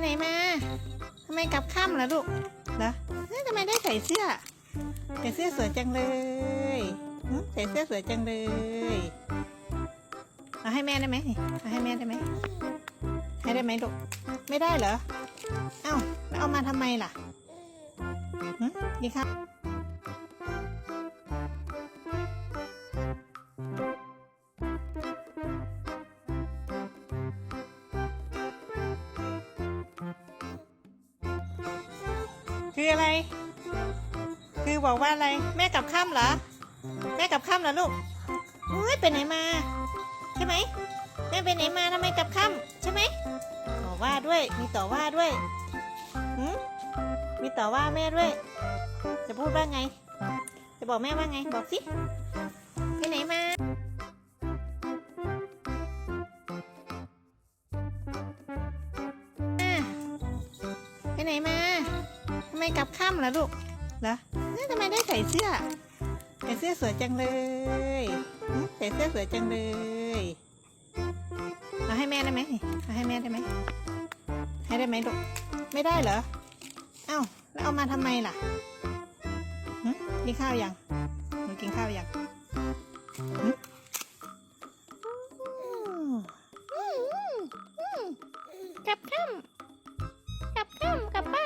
ไหนมาทำไมกลับค่ำล่ะลูกเหรอเฮ้ยทำไมได้ใส่เสื้อใส่เสื้อสวยจังเลยใส่เสื้อสวยจังเลยเอาให้แม่ได้ไหมเอาให้แม่ได้ไหมให้ได้ไหมลูกไม่ได้เหรอเอ้าแล้วเอามาทำไมล่ะนี่ครับ คืออะไร คือบอกว่าอะไร แม่กลับค่ำเหรอ แม่กลับค่ำเหรอลูกเฮ้ยไปไหนมา ใช่ไหมแม่ไปไหนมาทำไมกลับค่ำใช่ไหมต่อว่าด้วย มีต่อว่าด้วยหืมมีต่อว่าแม่ด้วย จะพูดว่าไง จะบอกแม่ว่าไง บอกสิ ไปไหนมาไปไหนมา ไมกลับค่ำล่ะลูกเหรอเอ๊ะทำไมได้ใส่เสื้อ ใส่เสื้อสวยจังเลยใส่เสื้อสวยจังเลยเอาให้แม่ได้ไหมเอาให้แม่ได้ไหมให้ได้ไหมลูกไม่ได้เหรอเอ้าแล้วเอามาทำไมล่ะกินข้าวยังหนูกินข้าวยังหึอืมกลับค่ำกลับค่ำกลับบ้าน